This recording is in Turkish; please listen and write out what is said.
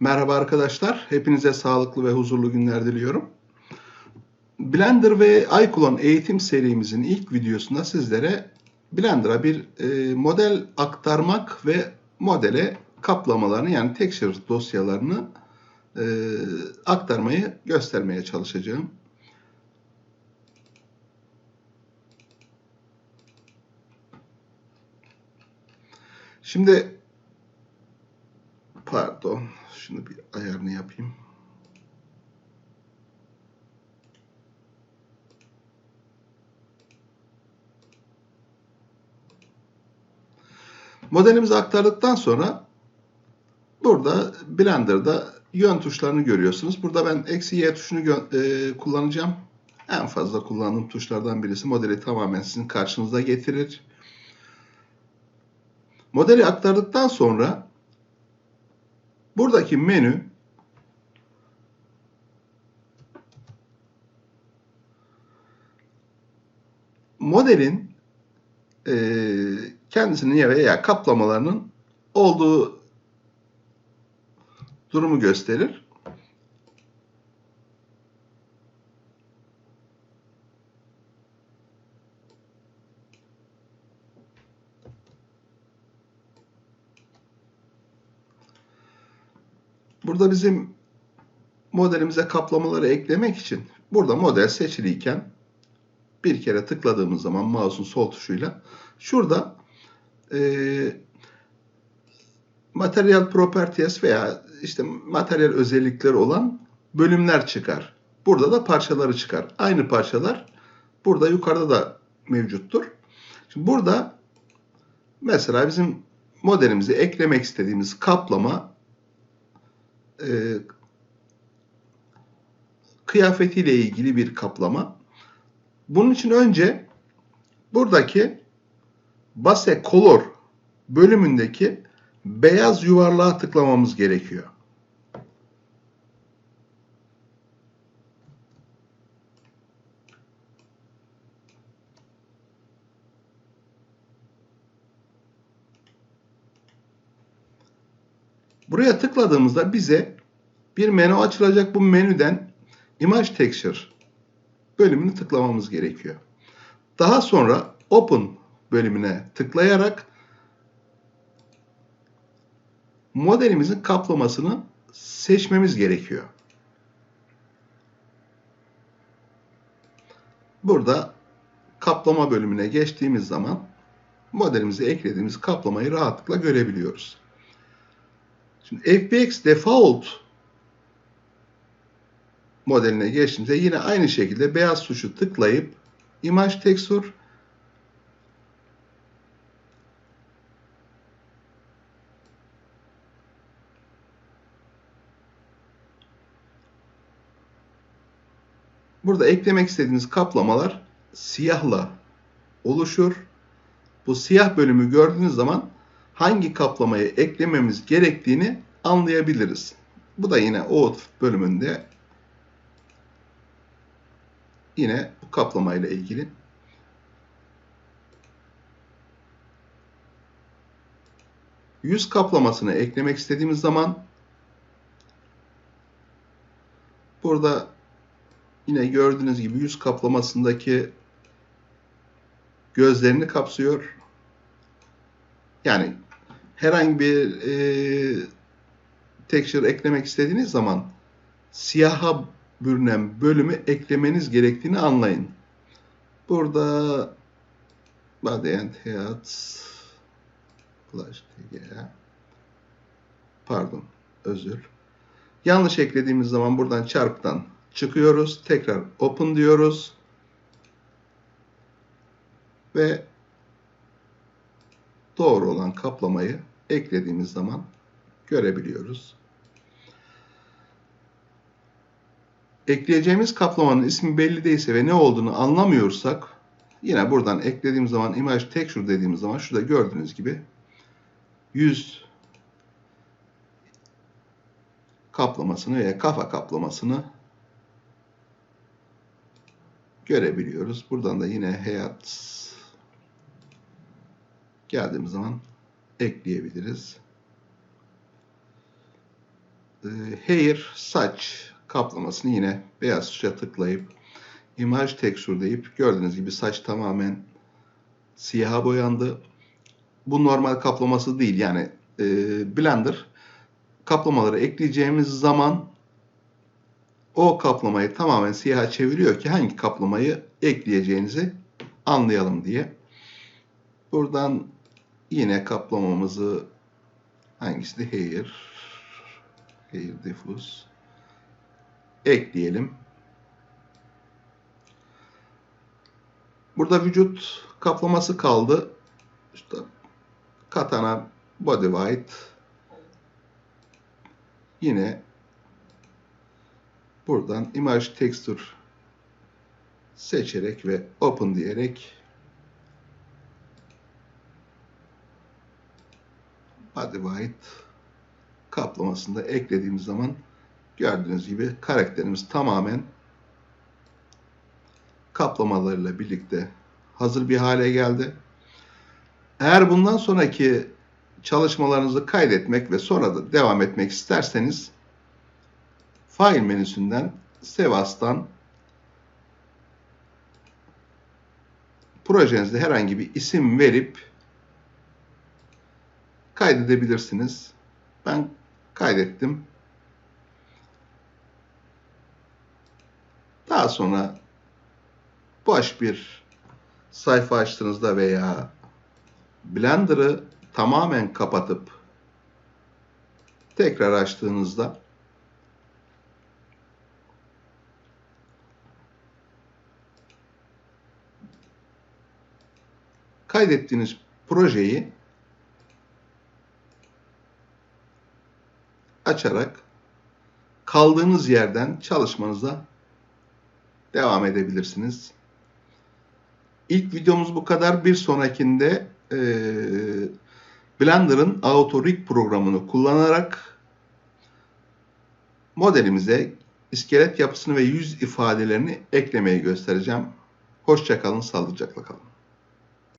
Merhaba arkadaşlar. Hepinize sağlıklı ve huzurlu günler diliyorum. Blender ve iClone eğitim serimizin ilk videosunda sizlere Blender'a bir e, model aktarmak ve modele kaplamalarını yani texture dosyalarını e, aktarmayı göstermeye çalışacağım. Şimdi şunu bir ayarını yapayım. Modelimizi aktardıktan sonra burada Blender'da yön tuşlarını görüyorsunuz. Burada ben eksi Y tuşunu e, kullanacağım. En fazla kullandığım tuşlardan birisi modeli tamamen sizin karşınıza getirir. Modeli aktardıktan sonra buradaki menü modelin e, kendisinin veya kaplamalarının olduğu durumu gösterir. Burada bizim modelimize kaplamaları eklemek için burada model seçiliyken bir kere tıkladığımız zaman mouse'un sol tuşuyla şurada e, Material Properties veya işte materyal özellikleri olan bölümler çıkar. Burada da parçaları çıkar. Aynı parçalar burada yukarıda da mevcuttur. Şimdi burada mesela bizim modelimize eklemek istediğimiz kaplama e, kıyafetiyle ilgili bir kaplama. Bunun için önce buradaki Base Color bölümündeki beyaz yuvarlığa tıklamamız gerekiyor. Buraya tıkladığımızda bize bir menü açılacak. Bu menüden Image Texture bölümünü tıklamamız gerekiyor. Daha sonra Open bölümüne tıklayarak modelimizin kaplamasını seçmemiz gerekiyor. Burada kaplama bölümüne geçtiğimiz zaman modelimize eklediğimiz kaplamayı rahatlıkla görebiliyoruz. Şimdi FBX Default modeline geçtiğimizde yine aynı şekilde beyaz tuşu tıklayıp Image Texture Burada eklemek istediğiniz kaplamalar siyahla oluşur. Bu siyah bölümü gördüğünüz zaman hangi kaplamayı eklememiz gerektiğini anlayabiliriz. Bu da yine Out bölümünde yine bu kaplamayla ilgili. Yüz kaplamasını eklemek istediğimiz zaman burada yine gördüğünüz gibi yüz kaplamasındaki gözlerini kapsıyor. Yani herhangi bir e, texture eklemek istediğiniz zaman siyaha bürünen bölümü eklemeniz gerektiğini anlayın. Burada body and head pardon özür yanlış eklediğimiz zaman buradan çarptan çıkıyoruz. Tekrar open diyoruz. Ve doğru olan kaplamayı eklediğimiz zaman görebiliyoruz. Ekleyeceğimiz kaplamanın ismi belli değilse ve ne olduğunu anlamıyorsak yine buradan eklediğimiz zaman image texture dediğimiz zaman şurada gördüğünüz gibi yüz kaplamasını veya kafa kaplamasını görebiliyoruz. Buradan da yine hayat geldiğimiz zaman ekleyebiliriz. e, hair saç kaplamasını yine beyaz tuşa tıklayıp imaj tekstür deyip gördüğünüz gibi saç tamamen siyaha boyandı. Bu normal kaplaması değil yani e, Blender kaplamaları ekleyeceğimiz zaman o kaplamayı tamamen siyaha çeviriyor ki hangi kaplamayı ekleyeceğinizi anlayalım diye. Buradan yine kaplamamızı hangisi hair hair diffuse ekleyelim. Burada vücut kaplaması kaldı. İşte katana body white yine buradan image texture seçerek ve open diyerek body white kaplamasını da eklediğimiz zaman gördüğünüz gibi karakterimiz tamamen kaplamalarıyla birlikte hazır bir hale geldi. Eğer bundan sonraki çalışmalarınızı kaydetmek ve sonra da devam etmek isterseniz File menüsünden Sevas'tan projenizde herhangi bir isim verip kaydedebilirsiniz. Ben kaydettim. Daha sonra boş bir sayfa açtığınızda veya Blender'ı tamamen kapatıp tekrar açtığınızda kaydettiğiniz projeyi açarak kaldığınız yerden çalışmanıza devam edebilirsiniz. İlk videomuz bu kadar. Bir sonrakinde e, Blender'ın Auto Rig programını kullanarak modelimize iskelet yapısını ve yüz ifadelerini eklemeyi göstereceğim. Hoşçakalın, sağlıcakla kalın.